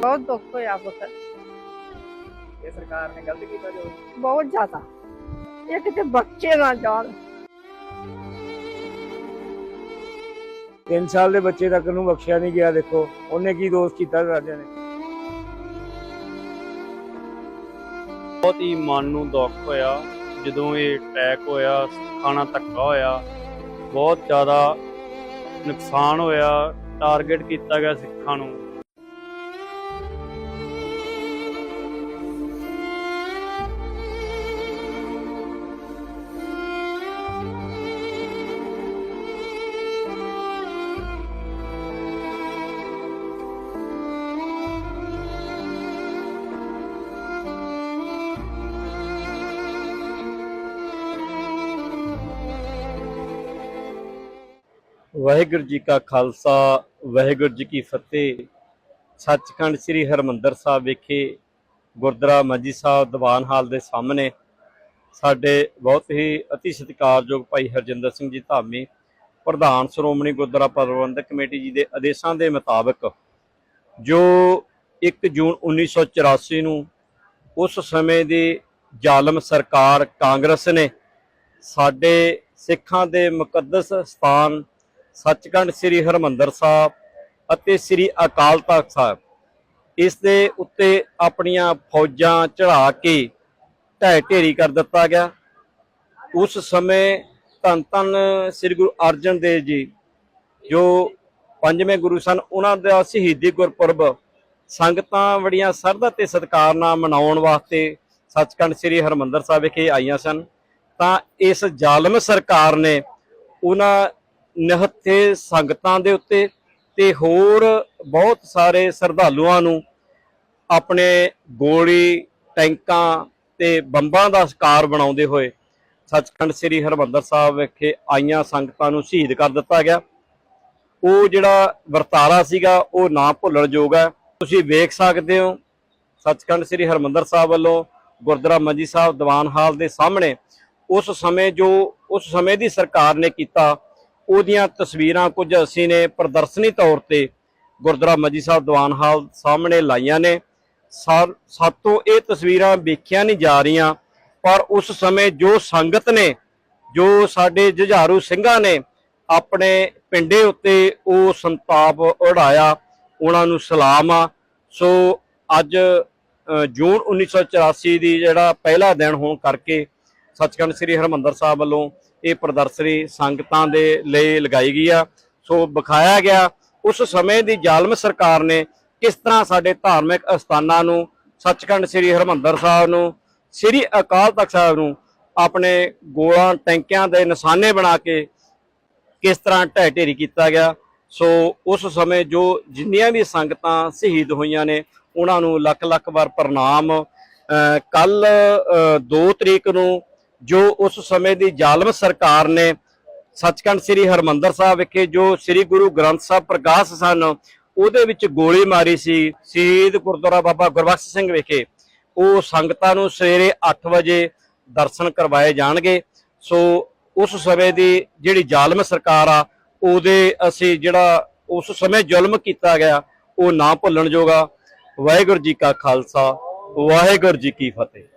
ਬਹੁਤ ਦੁੱਖ ਹੋਇਆ ਪੁੱਤ। ਇਹ ਸਰਕਾਰ ਨੇ ਗਲਤ ਕੀਤਾ ਜੋ। ਬਹੁਤ ਜ਼ਿਆਦਾ। ਇਹ ਕਿਤੇ ਬੱਚੇ ਨਾ ਜਾਣ। 3 ਸਾਲ ਦੇ ਬੱਚੇ ਤੱਕ ਨੂੰ ਬਖਸ਼ਿਆ ਨਹੀਂ ਗਿਆ ਦੇਖੋ। ਉਹਨੇ ਕੀ ਦੋਸ਼ ਕੀਤਾ ਰਾਜਾ ਨੇ? ਬਹੁਤ ਹੀ ਮਨ ਨੂੰ ਦੁੱਖ ਹੋਇਆ। ਜਦੋਂ ਇਹ ਅਟੈਕ ਹੋਇਆ ਖਾਣਾ ਧੱਕਾ ਹੋਇਆ ਬਹੁਤ ਜ਼ਿਆਦਾ ਨੁਕਸਾਨ ਹੋਇਆ। ਟਾਰਗੇਟ ਕੀਤਾ ਗਿਆ ਸਿੱਖਾਂ ਨੂੰ। ਵਾਹਿਗੁਰੂ ਜੀ ਕਾ ਖਾਲਸਾ, ਵਾਹਿਗੁਰੂ ਜੀ ਕੀ ਫਤਿਹ। ਸੱਚਖੰਡ ਸ੍ਰੀ ਹਰਮੰਦਰ ਸਾਹਿਬ ਵਿਖੇ ਗੁਰਦੁਆਰਾ ਮੰਜੀ ਸਾਹਿਬ ਦੀਵਾਨ ਹਾਲ ਦੇ ਸਾਹਮਣੇ ਸਾਡੇ ਬਹੁਤ ਹੀ ਅਤੀ ਸਤਿਕਾਰਯੋਗ ਭਾਈ ਹਰਜਿੰਦਰ ਸਿੰਘ ਜੀ ਧਾਮੀ ਪ੍ਰਧਾਨ ਸ਼੍ਰੋਮਣੀ ਗੁਰਦੁਆਰਾ ਪ੍ਰਬੰਧਕ ਕਮੇਟੀ ਜੀ ਦੇ ਆਦੇਸ਼ਾਂ ਦੇ ਮੁਤਾਬਕ ਜੋ 1 ਜੂਨ 1984 ਨੂੰ ਉਸ ਸਮੇਂ ਦੀ ਜ਼ਾਲਮ ਸਰਕਾਰ ਕਾਂਗਰਸ ਨੇ ਸਾਡੇ ਸਿੱਖਾਂ ਦੇ ਮੁਕੱਦਸ ਸਥਾਨ ਸੱਚਖੰਡ ਸ੍ਰੀ ਹਰਮੰਦਰ ਸਾਹਿਬ ਅਤੇ ਸ੍ਰੀ ਅਕਾਲ ਤਖਤ ਸਾਹਿਬ। ਇਸ ਦੇ ਉੱਤੇ ਆਪਣੀਆਂ ਫੌਜਾਂ ਚੜਾ ਕੇ ਢਹਿ ਢੇਰੀ ਕਰ ਦਿੱਤਾ ਗਿਆ। ਉਸ ਸਮੇਂ ਧੰਨ ਧੰਨ ਸ੍ਰੀ ਗੁਰੂ ਅਰਜਨ ਦੇਵ ਜੀ, ਜੋ ਪੰਜਵੇਂ ਗੁਰੂ ਸਨ, ਉਹਨਾਂ ਦਾ ਸ਼ਹੀਦੀ ਗੁਰਪੁਰਬ ਸੰਗਤਾਂ ਬੜੀਆਂ ਸਰਧਾ ਤੇ ਸਤਿਕਾਰ ਨਾਲ ਮਨਾਉਣ ਵਾਸਤੇ ਸੱਚਖੰਡ ਸ੍ਰੀ ਹਰਮੰਦਰ ਸਾਹਿਬ ਵਿਖੇ ਆਈਆਂ ਸਨ। ਤਾਂ ਇਸ ਜ਼ਾਲਮ ਸਰਕਾਰ ਨੇ ਉਹਨਾਂ ਨਿਹੱਥੇ ਸੰਗਤਾਂ ਦੇ ਉੱਤੇ ਤੇ ਹੋਰ ਬਹੁਤ ਸਾਰੇ ਸ਼ਰਧਾਲੂਆਂ ਨੂੰ ਆਪਣੇ ਗੋਲੀ, ਟੈਂਕਾਂ ਤੇ ਬੰਬਾਂ ਦਾ ਸ਼ਿਕਾਰ ਬਣਾਉਂਦੇ ਹੋਏ ਸੱਚਖੰਡ ਸ੍ਰੀ ਹਰਮੰਦਰ ਸਾਹਿਬ ਵਿਖੇ ਆਈਆਂ ਸੰਗਤਾਂ ਨੂੰ ਸ਼ਹੀਦ ਕਰ ਦਿੱਤਾ ਗਿਆ। ਉਹ ਜਿਹੜਾ ਵਰਤਾਰਾ ਸੀਗਾ, ਉਹ ਨਾ ਭੁੱਲਣ ਯੋਗ ਹੈ। ਤੁਸੀਂ ਵੇਖ ਸਕਦੇ ਹੋ, ਸੱਚਖੰਡ ਸ੍ਰੀ ਹਰਮੰਦਰ ਸਾਹਿਬ ਵੱਲੋਂ ਗੁਰਦੁਆਰਾ ਮੰਜੀ ਸਾਹਿਬ ਦੀਵਾਨ ਹਾਲ ਦੇ ਸਾਹਮਣੇ ਉਸ ਸਮੇਂ ਜੋ, ਉਸ ਸਮੇਂ ਦੀ ਸਰਕਾਰ ਨੇ ਕੀਤਾ ਉਹਦੀਆਂ ਤਸਵੀਰਾਂ ਕੁਝ ਅਸੀਂ ਨੇ ਪ੍ਰਦਰਸ਼ਨੀ ਤੌਰ ਤੇ ਗੁਰਦੁਆਰਾ ਮੰਜੀ ਸਾਹਿਬ ਦੀਵਾਨ ਹਾਲ ਸਾਹਮਣੇ ਲਾਈਆਂ ਨੇ। ਸਾਤੋਂ ਇਹ ਤਸਵੀਰਾਂ ਵੇਖੀਆਂ ਨਹੀਂ ਜਾ ਰਹੀਆਂ ਪਰ ਉਸ ਸਮੇਂ ਜੋ ਸੰਗਤ ਨੇ ਜੋ ਸਾਡੇ ਜੁਝਾਰੂ ਸਿੰਘਾਂ ਨੇ ਆਪਣੇ ਪਿੰਡੇ ਉੱਤੇ ਉਹ ਸੰਤਾਪ ਉਡਾਇਆ ਉਹਨਾਂ ਨੂੰ ਸਲਾਮ ਆ। ਸੋ ਅੱਜ ਅ, ਜੂਨ 1984 ਦੀ ਜਿਹੜਾ ਪਹਿਲਾ ਦਿਨ ਹੋਣ ਕਰਕੇ ਸੱਚਖੰਡ ਸ੍ਰੀ ਹਰਮੰਦਰ ਸਾਹਿਬ ਵੱਲੋਂ ਇਹ ਪ੍ਰਦਰਸ਼ਨੀ ਸੰਗਤਾਂ ਦੇ ਲਈ ਲਗਾਈ ਗਈ ਆ। ਸੋ ਵਿਖਾਇਆ ਗਿਆ ਉਸ ਸਮੇਂ ਦੀ ਜ਼ਾਲਮ ਸਰਕਾਰ ਨੇ ਕਿਸ ਤਰ੍ਹਾਂ ਸਾਡੇ ਧਾਰਮਿਕ ਅਸਥਾਨਾਂ ਨੂੰ, ਸੱਚਖੰਡ ਸ੍ਰੀ ਹਰਮੰਦਰ ਸਾਹਿਬ ਨੂੰ, ਸ੍ਰੀ ਅਕਾਲ ਤਖਤ ਸਾਹਿਬ ਨੂੰ ਆਪਣੇ ਗੋਲਾਂ ਟੈਂਕਿਆਂ ਦੇ ਨਿਸ਼ਾਨੇ ਬਣਾ ਕੇ ਕਿਸ ਤਰ੍ਹਾਂ ਢਹਿ ਢੇਰੀ ਕੀਤਾ ਗਿਆ। ਸੋ ਉਸ ਸਮੇਂ ਜੋ ਜਿੰਨੀਆਂ ਵੀ ਸੰਗਤਾਂ ਸ਼ਹੀਦ ਹੋਈਆਂ ਨੇ, ਉਹਨਾਂ ਨੂੰ ਲੱਖ ਲੱਖ ਵਾਰ ਪ੍ਰਣਾਮ। ਕੱਲ 2 ਤਰੀਕ ਨੂੰ ਜੋ ਉਸ ਸਮੇਂ ਦੀ ਜ਼ਾਲਮ ਸਰਕਾਰ ਨੇ ਸੱਚਖੰਡ ਸ੍ਰੀ ਹਰਮੰਦਰ ਸਾਹਿਬ ਵਿਖੇ ਜੋ ਸ੍ਰੀ ਗੁਰੂ ਗ੍ਰੰਥ ਸਾਹਿਬ ਪ੍ਰਕਾਸ਼ ਸਨ, ਉਹਦੇ ਵਿੱਚ ਗੋਲੀ ਮਾਰੀ ਸੀ, ਸ਼ਹੀਦ ਗੁਰਦੁਆਰਾ ਬਾਬਾ ਗੁਰਬਖਸ਼ ਸਿੰਘ ਵਿਖੇ। ਉਹ ਸੰਗਤਾਂ ਨੂੰ ਸਵੇਰੇ 8 ਵਜੇ ਦਰਸ਼ਨ ਕਰਵਾਏ ਜਾਣਗੇ। ਸੋ ਉਸ ਸਮੇਂ ਦੀ ਜਿਹੜੀ ਜ਼ਾਲਮ ਸਰਕਾਰ ਆ, ਉਹਦੇ ਅਸੀਂ ਜਿਹੜਾ ਉਸ ਸਮੇਂ ਜ਼ੁਲਮ ਕੀਤਾ ਗਿਆ, ਉਹ ਨਾ ਭੁੱਲਣ ਜੋਗਾ ਵਾਹਿਗੁਰੂ ਜੀ ਕਾ ਖਾਲਸਾ, ਵਾਹਿਗੁਰੂ ਜੀ ਕੀ ਫਤਿਹ।